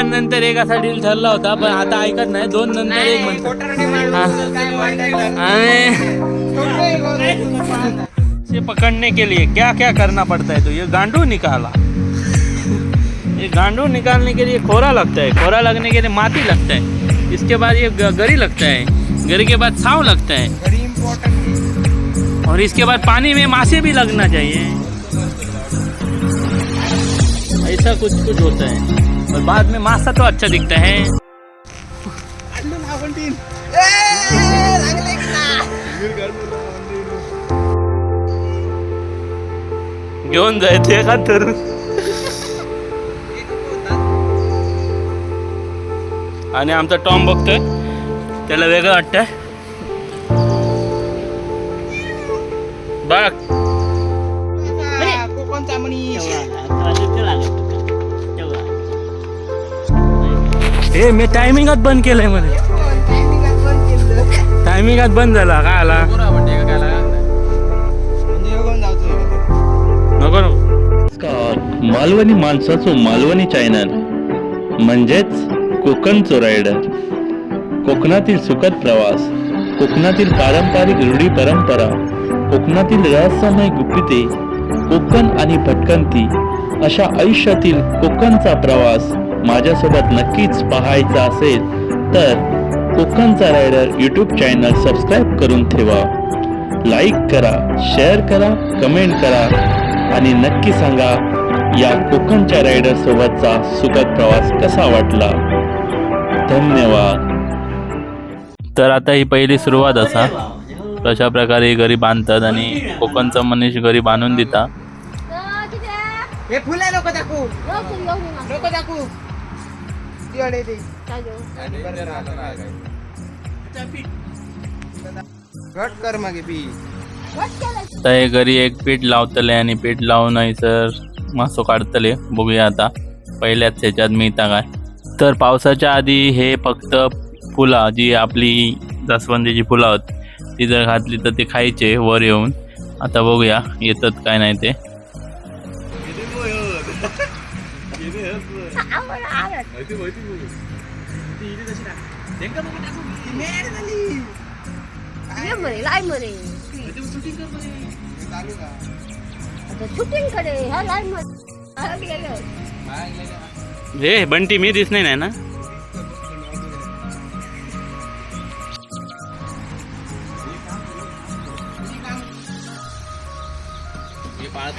एकानंतर एक असा डील ठरला होता पण आता ऐकत नाही. दोन नंतर एक म्हणतो से पकड़ने के? लिए क्या क्या करना पड़ता है तो ये गांडू निकाला. ये गांडू निकालने के लिए खोरा लगता है. खोरा लगने के लिए माटी लगता है. इसके बाद ये गरी लगता है. गरी के बाद छाव लगता है. और इसके बाद पानी में मासे भी लगना चाहिए। ऐसा कुछ कुछ होता है। और बाद में मासा तो अच्छा दिखता है। घेऊन जायचे का तर आणि आमचा टॉम बघतोय त्याला वेगळं वाटतंय बघ हे मी टायमिंगात बंद केलंयमध्ये टायमिंगात बंद झाला काय आला? नको नको. मालवणी माणसाचो मालवणी चॅनल म्हणजेच कोकणचो रायडर कोकणातील सुखद प्रवास. कोकणातील पारंपरिक रूढी परंपरा. कोकणातील रहस्यमय गुपिते. कोकण आणि भटकंती. अशा आयुष्यातील कोकणचा प्रवास. माझ्यासोबत नक्कीच पाहायचा असेल तर कोकणचा रायडर यूट्यूब चॅनल सबस्क्राईब करून ठेवा. लाईक करा शेअर करा कमेंट करा आणि नक्की सांगा या कोकणच्या रायडर सोबतचा सुखद प्रवास कसा वाटला? धन्यवाद. तर आता ही पहिली सुरुवात असा. कशा प्रकारे घरी बांधतात आणि कोकणचा मनीष घरी बांधून दिता. हे फुल आहे नको दाखवू नको दाखवू ती अडे ते घट कर मागे बी तर हे घरी एक पीठ लावतले आणि पीठ लावून सर मासो काढतले. बघूया आता पहिल्याच ह्याच्यात मिळता काय. तर पावसाच्या आधी हे फक्त फुलं जी आपली जास्वंदीची फुलं आहेत ती जर घातली तर ते खायचे वर येऊन. आता बघूया येतात काय नाही ते. ये म्हणे लाय म्हणे चालू का आता शूटिंगकडे ह्या लायमध्ये गेलं हे बंटी मी दिस नाही ना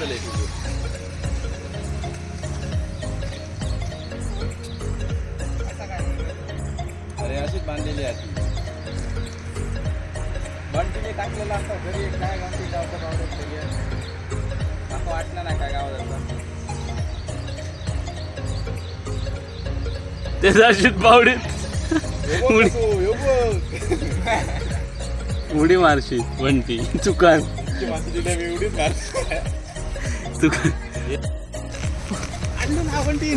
अरे टाकलेलं असतं घरी काय जावतं पावडर सगळं असं वाटलं नाही काय गावात ते जाशीत पावडीत उडी. मारशी बंटी चुकान चुकान आणलं ना बंटी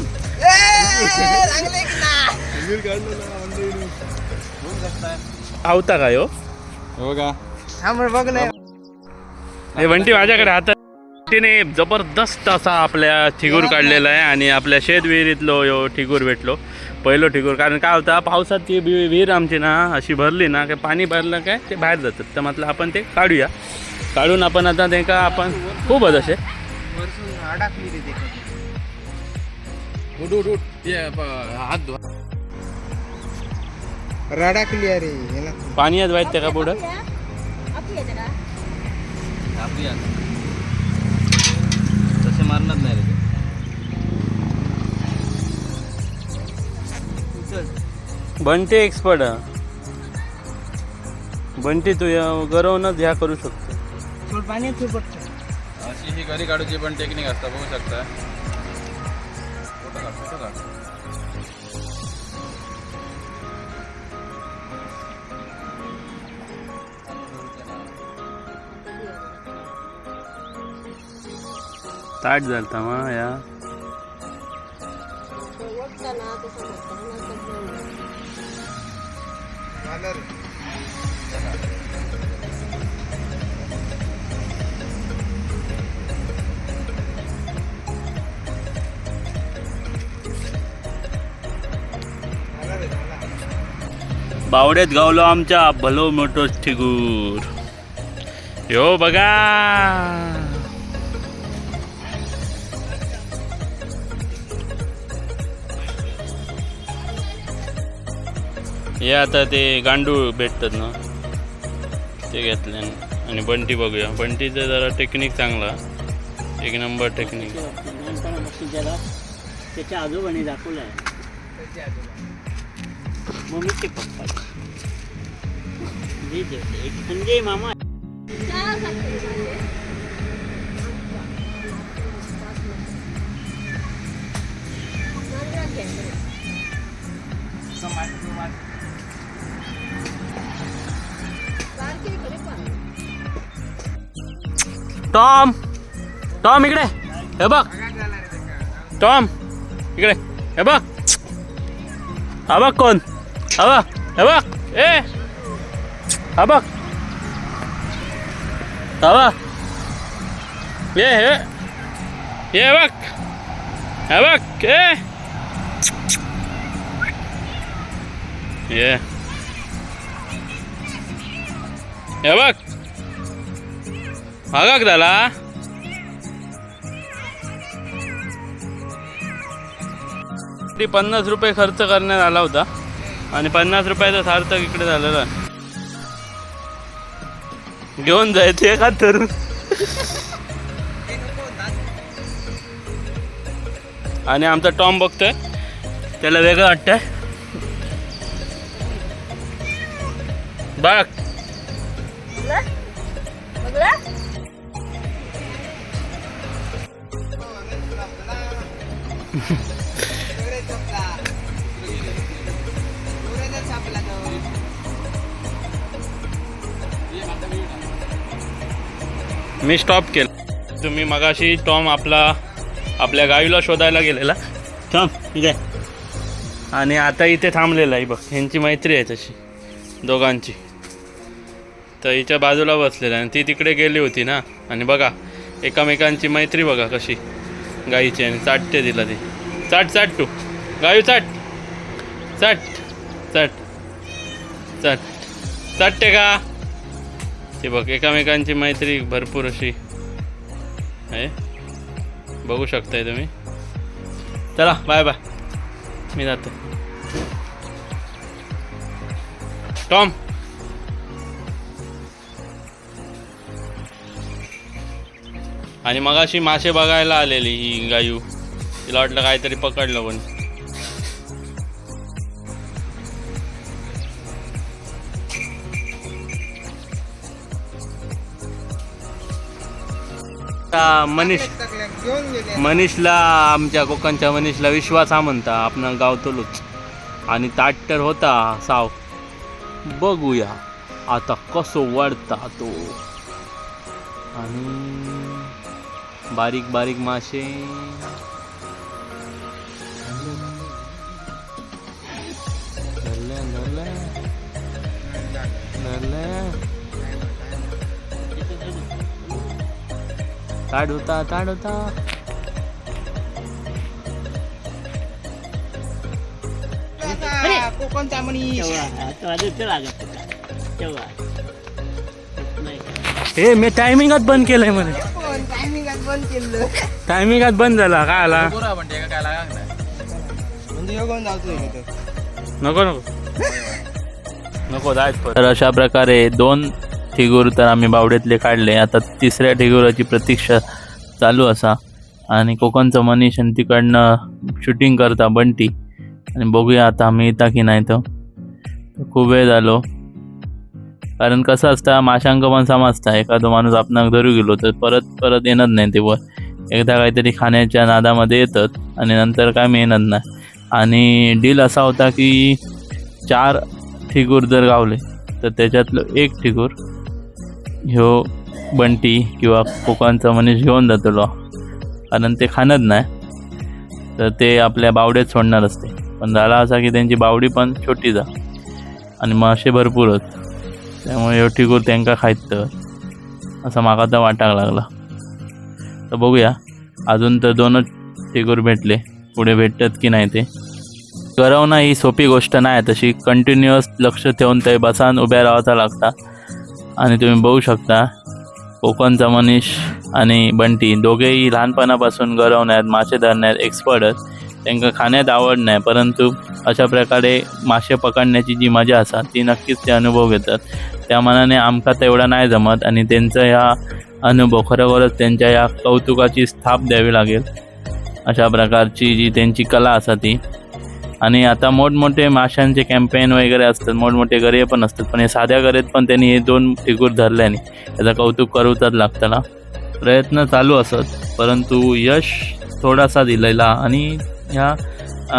आवता काय हो? हो का थांब बघ ना. बंटी माझ्याकडे हातात. तिने जबरदस्त असा आपल्या ठिगूर काढलेला आहे आणि आपल्या शेत विहिरीतलो यो ठिगूर भेटलो. पहिलो ठिगूर. कारण काय होता पावसात ती विहीर आमची ना अशी भरली ना काय पाणी भरलं काय ते बाहेर जातात तर म्हटलं आपण ते काढूया. काढून आपण आता ते का आपण खूप आहेत असे. ते पाणी आहेत वाईट त्या का पुढं? का तसे मारणार नाही रे बंटी एक्सपर्ट बंटी तू या गरवूनच ह्या करू शकतो. थोडं पाणी अशी ही घरी काढूची पण टेक्निक असता बघू शकता. फोटो काढ फोटो काढ. ताट झालता मा या. बावड्यात गावलो आमच्या भलो मोठो ठिगूर. यो बघा. हे आता ते गांडूळ भेटतात ना. ते घेतले आणि बंटी बघूया. बंटीचं जरा टेक्निक चांगला. एक नंबर टेक्निक त्याच्या आजोबाने दाखवलं आहे. मम्मीचे पप्पा एक संजय मामा टॉम टॉम इकडे हे बघ. टॉम इकडे हे बघ. हा बघ कोण. हा बघ हे बघ. ए. हा बघ. हा बघ. ये हे. ये बघ. हे बघ ए. ये. हे बघ. हा का झाला ती पन्नास रुपये खर्च करण्यात आला होता. आणि पन्नास रुपयाचा सार्थक इकडे झालेला. घेऊन जायचे का तर आणि आमचा टॉम बघतोय. त्याला वेगळं वाटतंय. बघ. मी स्टॉप केला. तुम्ही मगाशी टॉम आपला आपल्या गावीला शोधायला गेलेला. टॉम ठीक आहे आणि आता इथे थांबलेला आहे बघ ह्यांची मैत्री आहे तशी दोघांची. तर हिच्या बाजूला बसलेला आणि ती तिकडे गेली होती ना. आणि बघा एकामेकांची मैत्री बघा कशी. गाईचे आणि चाटते तिला ते. चाट चाट तू. गायू चाट. चाट चाट. चाट. चाटते का? ते बघ एकामेकांची मैत्री भरपूर अशी आहे. बघू शकताय तुम्ही. चला बाय बाय मी जातो. टॉम. आणि मगाशी मासे बघायला आलेली ही गायू तिला वाटलं काहीतरी पकडलं पण. मनीष मनीषला आमच्या कोकणच्या मनीषला विश्वास हा म्हणता आपण गावतलोच आणि ताट तर होता साव. बघूया आता कसं वाढता तो. आणि बारीक बारीक मासे धरले, धरले. धरले. ताड होता ताड होता आता कोकणचा मनीष तेव्हा तो आधी ते लागत होता. तेव्हा नाही हे मी टायमिंगात बंद केलंय म्हणे पण टायमिंगात बंद केलं टायमिंगात बंद झाला काय आला? काय म्हणजे नको नको. नको जायच तर अशा प्रकारे दोन ठिगूर तर आम्ही बावड्यातले काढले. आता तिसऱ्या ठिगुराची प्रतीक्षा चालू असा. आणि कोकणचं मनीष आणि तिकडनं शूटिंग करता बंटी. आणि बघूया आता आम्ही येता की नाही तर खूप वेळ झालो. कारण कसं असतं माशांक पण समजता. एखादं माणूस आपणाक धरू गेलो तर परत परत येणार नाही ते वर. एकदा काहीतरी खाण्याच्या नादामध्ये येतात आणि नंतर काय मिळणार नाही. आणि डील असा होता की चार ठिगूर जर गावले तर त्याच्यातलं एक ठिगूर ह्यो बंटी किंवा कोकणचा मनीष घेऊन जातलो कारण ते खाणत नाही. तर ते आपल्या बावड्यात सोडणार असते. पण झाला असा की त्यांची बावडी पण छोटी जा. आणि मासे भरपूर होत. त्यामुळे ह्यो ठिगूर त्यांका खायत तर असं माका तर वाटाक लागला. तर बघूया अजून तर दोनच टिगूर भेटले. पुढे भेटतात की नाही ते. गरवणं ही सोपी गोष्ट नाही तशी कंटिन्युअस लक्ष ठेवून ते बसान उभ्या राहता लागता. आणि तुम्ही बघू शकता कोकणचा मनीष आणि बंटी दोघेही लहानपणापासून गरवण्यात मासे धरण्यात एक्सपर्ट आहेत. त्यांना खाण्यात आवड नाही परंतु अशा प्रकारे मासे पकडण्याची जी मजा असा ती नक्कीच ते अनुभव घेतात. त्या मनाने आमका तेवढा नाही जमत आणि त्यांचा ह्या अनुभव खरोखरच त्यांच्या या कौतुकाची स्थाप द्यावी लागेल. अशा प्रकारची जी त्यांची कला असा ती. आणि आता मोठमोठे माशांचे कॅम्पेन वगैरे असतात मोठमोठे गरे पण असतात पण हे साध्या गरेत पण त्यांनी हे दोन फिगूर धरल्याने याचं कौतुक करूतच लागताना. प्रयत्न चालू असत परंतु यश थोडासा दिलेला आणि ह्या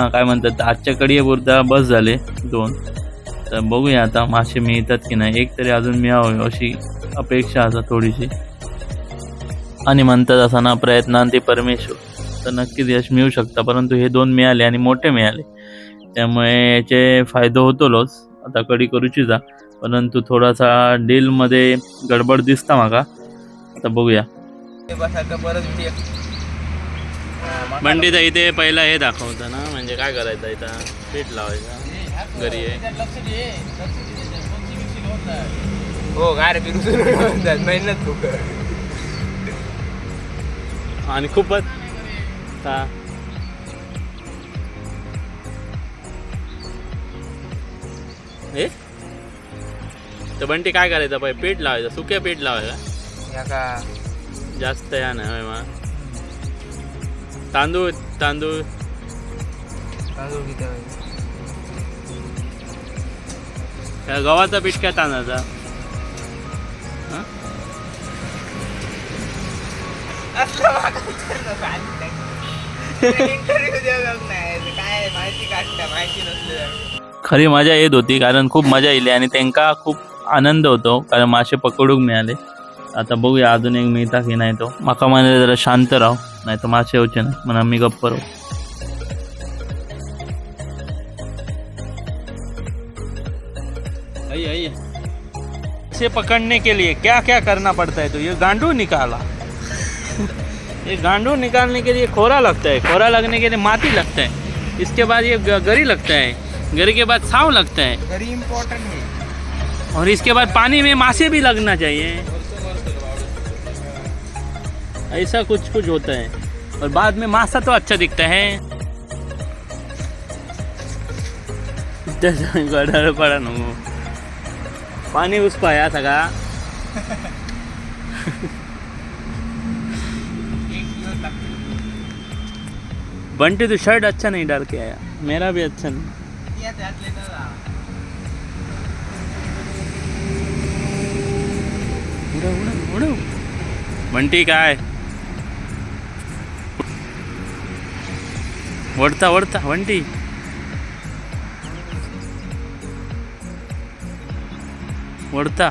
काय म्हणतात आजच्या कडीपुरता बस झाले दोन. तर बघूया आता मासे मिळतात की नाही. एक तरी अजून मिळावं अशी अपेक्षा असा थोडीशी. आणि म्हणतात असा ना प्रयत्नांती परमेश्वर. तर नक्कीच यश मिळू शकता. परंतु हे दोन मिळाले आणि मोठे मिळाले. त्यामुळे याचे फायदो होतोच. आता कडी करूची जा. परंतु थोडासा डीलमध्ये गडबड दिसता माका आता बघूया. बंडीचा इथे पहिला हे दाखवतं ना म्हणजे काय करायचं इथं? पीठ लावायचं. घरी आहे. हो गार बिरुसून मेहनत खूप. आणि खूपच. हे तर बंटी काय करायचं? पाहिजे पीठ लावायचं. सुक्या पीठ लावायचं या का? जास्त या नाही होय मग तांदूळ तांदूळ. तांदूळ किती या गव्हाचा पीठ काय तांदळाचा? इंटरव्ह्यू देऊ नाही? काय माहिती काढता माहिती नसलं खरी मजा येत होती कारण खूप मजा येईल आणि त्यांका खूप आनंद होतो कारण मासे पकडूक मिळाले. आता बघूया अजून एक मिळता की नाही तो. माका म्हणे जरा शांत राहू नाही तर मासे होते ना. म्हणून आम्ही गप्प राहू. इसे पकड़ने के लिए क्या क्या करना पड़ता है तो ये गांडू निकाला। ये गांडू निकालने के लिए खोरा लगता है खोरा लगने के लिए माटी लगता है इसके बाद ये गरी लगता है गरी के बाद साव लगता है। घरी इम्पॉर्टंट है। और इसके बाद पानी में मासे भी लगना चाहिए। ऐसा कुछ कुछ होता है और बाद में मासा तो अच्छा दिखता है। पडा पाणी उस पाया सगळा. बंटी तो शर्ट अच्छा नहीं डाल के आया. मेरा भी अच्छा नहीं. बंटी काय? ओढता ओढता बंटी. ओढता.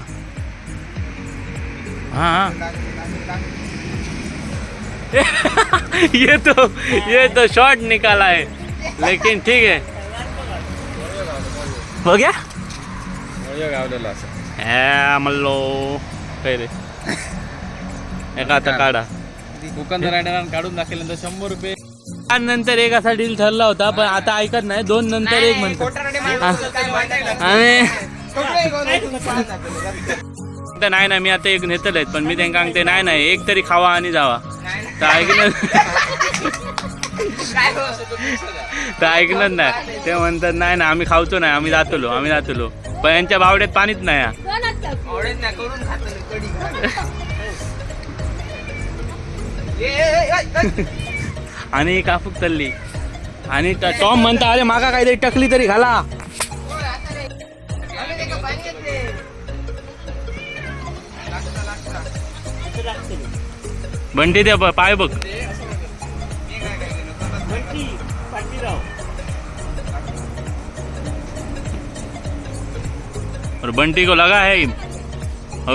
हाँ. ये तो ये तो शॉर्ट निकाला है. लेकिन ठीक है. हो गया? ए मल्लो काय रे एका आता काढा. दुकानदार रायडरांना काढून दाखवल्यानंतर शंभर रुपये. नंतर एक असा डील ठरला होता पण आता ऐकत नाही. दोन नंतर एक म्हणतो. आणि तर नाही ना मी आता एक नेतले आहेत पण मी त्यांना सांगते नाही नाही एक तरी खावा आणि जावा. तर ऐकलं तर ऐकलं नाही. ते म्हणतात नाही ना आम्ही खावतो नाही आम्ही जातलो आम्ही जातलो. पण यांच्या बावड्यात पाणीच नाही हा. आणि कापूक चालली आणि टॉम म्हणता अरे मागा काहीतरी टकली तरी घाला. बंटी दे पाय बघ? और बंटी को लगा है हो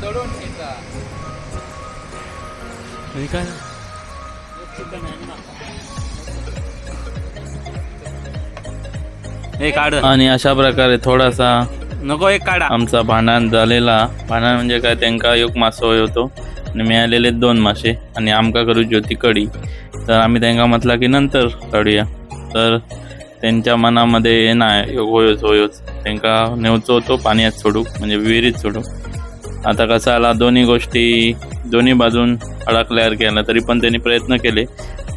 मी पण दडून घ्यायचा निकाल चिकन आणि मासा हे काढ. आणि अशा प्रकारे थोडासा नको एक काढा. आमचा भांडण झालेला. भांडण म्हणजे काय? त्यांका एक मासो होतो आणि मिळालेले दोन मासे आणि आमका करूची होती कडी. तर आम्ही त्यांना म्हटलं की नंतर काढूया. तर त्यांच्या मनामध्ये नाही होयोच होयोच. त्यांका नेवचो होतो पाण्यात सोडू म्हणजे विहिरीत सोडू. आता कसं आला दोन्ही गोष्टी दोन्ही बाजून अडकल्यावर केला तरी पण त्यांनी प्रयत्न केले.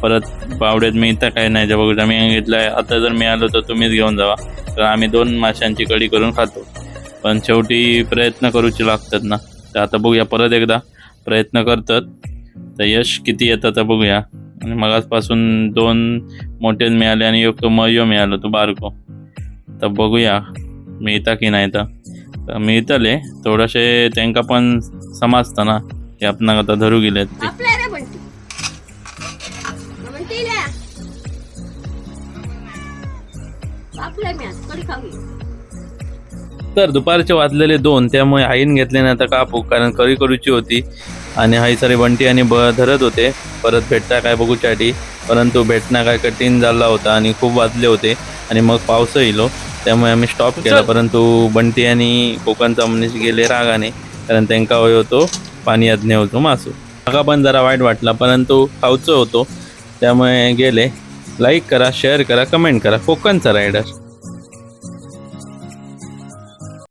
परत बावड्यात मी इथं काय नाही बघू आम्ही आहे आता जर मिळालो तर तुम्हीच घेऊन जावा. तर आम्ही दोन माशांची कढी करून खातो. पण शेवटी प्रयत्न करूचे लागतात ना. तर आता बघूया परत एकदा प्रयत्न करतात. तर यश किती येतं तर बघूया. आणि मगाचपासून दोन मोठे मिळाले आणि एक तो मयो मिळालो तो बारको. तर बघूया मिळता की नाही तर. मिळतले थोडेसे त्यांका पण समजतं ना की आपण आता धरू ते. खावी तर दुपारचे वाजलेले दोन त्यामुळे आईन घेतले नाही आता कापू कारण करी करूची होती. आणि हाई सारे बंटी आणि ब धरत होते. परत भेटता काय बघूच्यासाठी परंतु भेटणं काय कठीण झाला होता आणि खूप वाजले होते. आणि मग पावस येलो. त्यामुळे आम्ही स्टॉप केला. परंतु बंटी आणि कोकणचा मनीष गेले रागाने. कारण त्यांका होय होतो. पाणी अज्ञ होतो मासू. माका पण जरा वाईट वाटला. परंतु खाऊचं होतो. त्यामुळे गेले. लाईक करा शेअर करा कमेंट करा. कोकणचा रायडर